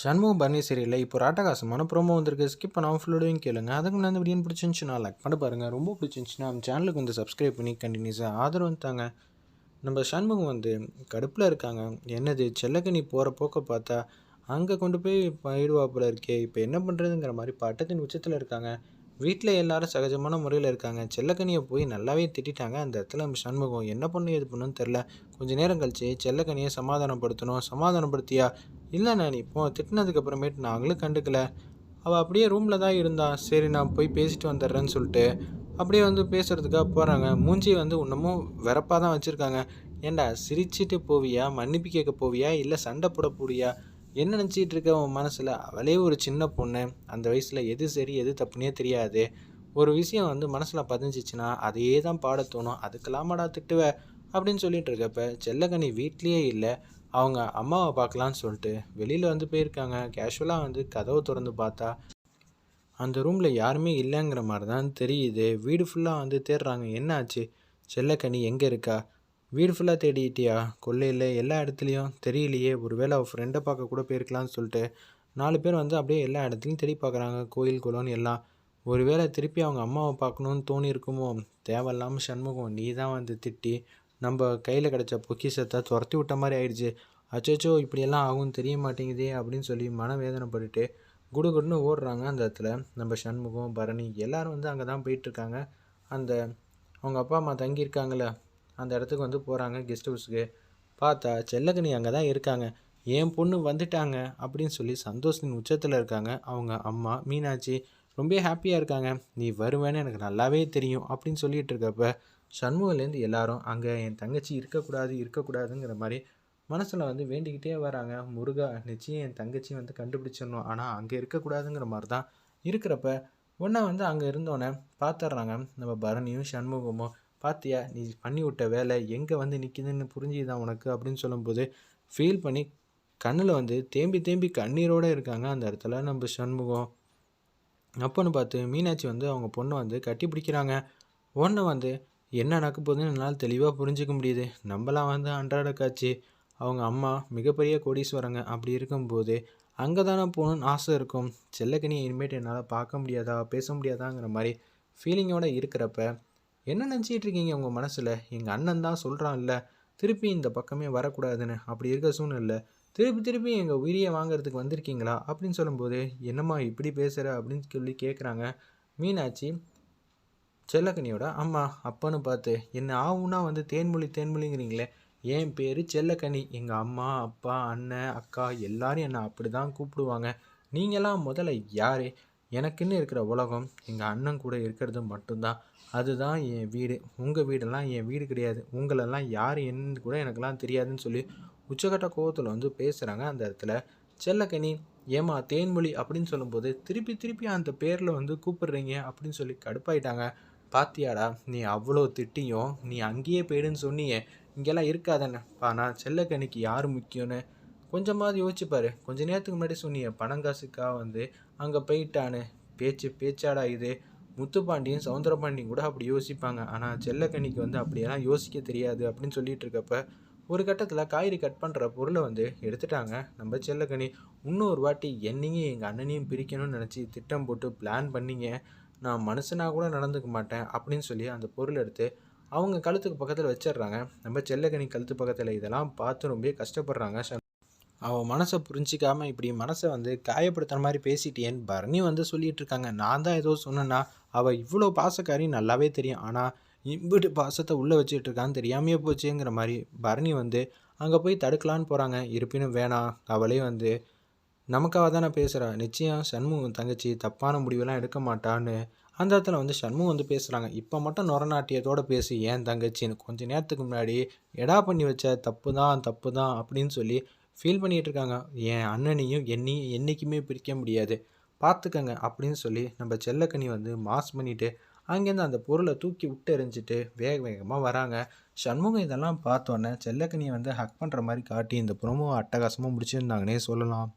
சண்முகம் பரணி சீரியலில். இப்போ ஒரு ப்ரோமோ வந்திருக்கு. ஸ்கிப் பண்ணாமல் ஃபுல்லோடையும் கேளுங்க. அதுக்கு முன்னாடி வீடியோ பிடிச்சிருந்துச்சுன்னா லைக் பண்ண பாருங்கள் ரொம்ப பிடிச்சிருந்துச்சுன்னா நம்ம சேனலுக்கு வந்து சப்ஸ்கிரைப் பண்ணி கண்டினியூஸாக ஆதரவு தாங்க. நம்ம சண்முகம் வந்து கடுப்பில் இருக்காங்க. என்னது செல்லக்கனி போகிற போக்க பார்த்தா அங்கே கொண்டு போய் பயிடுவாப்பில் இருக்கே. இப்போ என்ன பண்ணுறதுங்கிற மாதிரி பட்டத்தின் உச்சத்தில் இருக்காங்க. வீட்டில் எல்லாரும் சகஜமான முறையில் இருக்காங்க. செல்லக்கனியை போய் நல்லாவே திட்டாங்க அந்த இடத்துல நம்ம சண்முகம் என்ன பண்ணு எது பண்ணுன்னு தெரில கொஞ்சம் நேரம் கழிச்சு செல்லக்கனியை சமாதானப்படுத்தணும். சமாதானப்படுத்தியா இல்லை நான் இப்போ திட்டினதுக்கப்புறமேட்டு நாங்களும் கண்டுக்கல. அவள் அப்படியே ரூமில் தான் இருந்தா. சரி நான் போய் பேசிட்டு வந்துடுறேன்னு சொல்லிட்டு அப்படியே வந்து பேசுகிறதுக்காக போகிறாங்க மூஞ்சி வந்து இன்னமும் வெறப்பாக தான் வச்சுருக்காங்க. ஏண்டா சிரிச்சிட்டு போவியா? மன்னிப்பு கேட்க போவியா? இல்லை சண்டை போட போடியா என்ன நினச்சிட்டு இருக்க உன் மனசில்? அவளே ஒரு சின்ன பொண்ணு. அந்த வயசில் எது சரி எது தப்புனே தெரியாது. ஒரு விஷயம் வந்து மனசில் பதிஞ்சிச்சுன்னா அதையே தான் பாட தோணும். அதுக்கெல்லாமடா திட்டுவ? அப்படின்னு சொல்லிட்டு இருக்கப்ப செல்லக்கனி வீட்லேயே இல்லை. அவங்க அம்மாவை பார்க்கலான்னு சொல்லிட்டு வெளியில் வந்து போயிருக்காங்க. கேஷுவலாக வந்து கதவை திறந்து பார்த்தா அந்த ரூமில் யாருமே இல்லைங்கிற மாதிரி தான் தெரியுது. வீடு ஃபுல்லாக வந்து தேடுறாங்க. என்ன ஆச்சு செல்லக்கனி எங்கே இருக்கா? வீடு ஃபுல்லாக தேடிட்டியா? கொள்ளையில் எல்லா இடத்துலையும் தெரியலையே. ஒரு வேளை அவள் ஃப்ரெண்டை பார்க்க கூட போயிருக்கலான்னு சொல்லிட்டு நாலு பேர் வந்து அப்படியே எல்லா இடத்துலையும் தேடி பார்க்குறாங்க. கோயில் குளம்னு எல்லாம். ஒரு வேளை திருப்பி அவங்க அம்மாவை பார்க்கணுன்னு தோணி இருக்குமோ தேவையில்லாமல் சண்முகம் நீ தான் வந்து திட்டி நம்ம கையில் கிடச்ச பொக்கிஷத்தை துரத்தி விட்ட மாதிரி ஆயிடுச்சு. அச்சோ இப்படியெல்லாம் ஆகும்னு தெரிய மாட்டேங்குதே அப்படின்னு சொல்லி மனவேதனைப்பட்டுட்டு குடுகுடுன்னு ஓடுறாங்க அந்த இடத்துல. நம்ம சண்முகம் பரணி எல்லோரும் வந்து அங்கே தான் போயிட்டுருக்காங்க அந்த அவங்க அப்பா அம்மா தங்கியிருக்காங்களே அந்த இடத்துக்கு வந்து போகிறாங்க கெஸ்ட் ஹவுஸுக்கு பார்த்தா செல்லகனி அங்கே தான் இருக்காங்க. என் பொண்ணு வந்துட்டாங்க அப்படின்னு சொல்லி சந்தோஷத்தின் உச்சத்தில் இருக்காங்க அவங்க அம்மா மீனாட்சி. ரொம்ப ஹாப்பியாக இருக்காங்க. நீ வருவேன்னு எனக்கு நல்லாவே தெரியும் அப்படின்னு சொல்லிட்டு இருக்கப்ப சண்முகலேருந்து எல்லாரும் அங்கே என் தங்கச்சி இருக்கக்கூடாது இருக்கக்கூடாதுங்கிற மாதிரி மனசில் வந்து வேண்டிக்கிட்டே வராங்க. முருகா நிச்சயம் என் தங்கச்சி வந்து கண்டுபிடிச்சிடணும். ஆனால் அங்கே இருக்கக்கூடாதுங்கிற மாதிரி தான் இருக்கிறப்ப ஒன்றா வந்து அங்கே இருந்தோன்னே பார்த்துட்றாங்க நம்ம பரணியும் சண்முகமும் பார்த்தியா நீ பண்ணி விட்ட வேலை எங்கே வந்து நிற்கிதுன்னு புரிஞ்சுதான் உனக்கு? அப்படின்னு சொல்லும்போது ஃபீல் பண்ணி கண்ணில் வந்து தேம்பி தேம்பி கண்ணீரோடு இருக்காங்க. அந்த இடத்துல நம்ம சண்முகம். அப்போன்னு பார்த்து மீனாட்சி வந்து அவங்க பொண்ணை வந்து கட்டி பிடிக்கிறாங்க ஒன்றை வந்து என்ன நடக்க போகுதுன்னு என்னால் தெளிவாக புரிஞ்சிக்க முடியுது. நம்மளாம் வந்து அன்றாட காட்சி. அவங்க அம்மா மிகப்பெரிய கோடீஸ்வரங்க. அப்படி இருக்கும்போது அங்கே தானே போகணுன்னு ஆசை இருக்கும். செல்லக்கனியை இனிமேட்டு என்னால் பார்க்க முடியாதா பேச முடியாதாங்கிற மாதிரி ஃபீலிங்கோடு இருக்கிறப்ப என்ன நினச்சிட்டு இருக்கீங்க உங்கள் மனசில்? எங்கள் அண்ணன் தான் சொல்கிறான்ல திருப்பி இந்த பக்கமே வரக்கூடாதுன்னு. அப்படி இருக்க சூழ்நிலை திருப்பி திருப்பி எங்கள் உயிரியை வாங்குறதுக்கு வந்திருக்கீங்களா? அப்படின்னு சொல்லும்போது என்னம்மா இப்படி பேசுகிற அப்படின்னு சொல்லி கேட்குறாங்க மீனாட்சி செல்லக்கனியோட அம்மா அப்பன்னு பார்த்து என்ன ஆவுன்னா வந்து தேன்மொழி தேன்மொழிங்கிறீங்களே? என் பேர் செல்லக்கனி? எங்கள் அம்மா அப்பா அண்ணன் அக்கா எல்லாரும் என்னை அப்படி தான் கூப்பிடுவாங்க. நீங்களாம் முதல்ல யார்? எனக்குன்னு இருக்கிற உலகம் எங்கள் அண்ணன் கூட இருக்கிறது மட்டும்தான். அதுதான் என் வீடு. உங்கள் வீடெல்லாம் என் வீடு கிடையாது. உங்களெல்லாம் யார் என்னன்னு கூட எனக்கெல்லாம் தெரியாதுன்னு சொல்லி உச்சகட்ட கோவத்தில் வந்து பேசுகிறாங்க அந்த இடத்துல. செல்லக்கனி ஏமா தேன்மொழி? அப்படின்னு சொல்லும்போது திருப்பி திருப்பி அந்த பேரில் வந்து கூப்பிடுறீங்க அப்படின்னு சொல்லி கடுப்பாயிட்டாங்க. பாத்தியாடா நீ அவ்வளோ திட்டியும் நீ அங்கேயே போயிடுன்னு சொன்னியே இங்கெல்லாம் இருக்காதண்ணப்பா ஆனால் செல்லக்கண்ணிக்கு யார் முக்கியம்னு கொஞ்சமாவது யோசிச்சுப்பாரு கொஞ்ச நேரத்துக்கு முன்னாடி சொன்னிய பணங்காசுக்காக வந்து அங்கே போயிட்டானு பேச்சு பேச்சாடா இது. முத்துப்பாண்டியும் சவுந்தரபாண்டியும் கூட அப்படி யோசிப்பாங்க. ஆனால் செல்லக்கண்ணிக்கு வந்து அப்படியெல்லாம் யோசிக்க தெரியாது அப்படின்னு சொல்லிட்டு இருக்கப்ப ஒரு கட்டத்தில் காய்கறி கட் பண்ணுற பொருளை வந்து எடுத்துட்டாங்க. நம்ம செல்லக்கணி இன்னொரு வாட்டி என்னையும் எங்கள் அண்ணனையும் பிரிக்கணும்னு நினச்சி திட்டம் போட்டு பிளான் பண்ணிங்க. நான் மனுஷனாக கூட நடந்துக்க மாட்டேன் அப்படின்னு சொல்லி அந்த பொருள் எடுத்து அவங்க கழுத்துக்கு பக்கத்தில் வச்சிடுறாங்க. நம்ம செல்லக்கனி கழுத்து பக்கத்தில் இதெல்லாம் பார்த்து ரொம்ப கஷ்டப்படுறாங்க. அவன் மனசை புரிஞ்சிக்காமல் இப்படி மனசை வந்து காயப்படுத்துற மாதிரி பேசிட்டேன்னு பரணி வந்து சொல்லிகிட்டு இருக்காங்க நான் தான் ஏதோ சொன்னேன்னா அவள் இவ்வளோ பாசக்காரி நல்லாவே தெரியும். ஆனால் இம்பிட்டு பாசத்தை உள்ளே வச்சுட்டு இருக்கான்னு தெரியாமையே போச்சுங்கிற மாதிரி பரணி வந்து அங்கே போய் தடுக்கலான்னு போகிறாங்க இருப்பினும் வேணாம் அவளே வந்து நமக்காக தானே பேசுகிறா நிச்சயம் சண்முகம் தங்கச்சி தப்பான முடிவெல்லாம் எடுக்க மாட்டான்னு அந்த இடத்துல வந்து சண்முகம் வந்து பேசுகிறாங்க இப்போ மட்டும் நொரநாட்டியத்தோடு பேசி ஏன் தங்கச்சின்னு? கொஞ்சம் நேரத்துக்கு முன்னாடி எடா பண்ணி வச்ச தப்பு தான் தப்பு தான் அப்படின்னு சொல்லி ஃபீல் பண்ணிகிட்டு இருக்காங்க. என் அண்ணனையும் என்னையும் என்றைக்குமே பிரிக்க முடியாது. பார்த்துக்கங்க அப்படின்னு சொல்லி நம்ம செல்லக்கனி வந்து மாஸ் பண்ணிவிட்டு அங்கேருந்து அந்த பொருளை தூக்கி விட்டு எரிஞ்சிட்டு வேக வேகமாக வராங்க. சண்முகம் இதெல்லாம் பார்த்தோன்னே செல்லக்கனியை வந்து ஹக் பண்ணுற மாதிரி காட்டி இந்த ப்ரொமோ அட்டகாசமாக முடிச்சிருந்தாங்கன்னே சொல்லலாம்.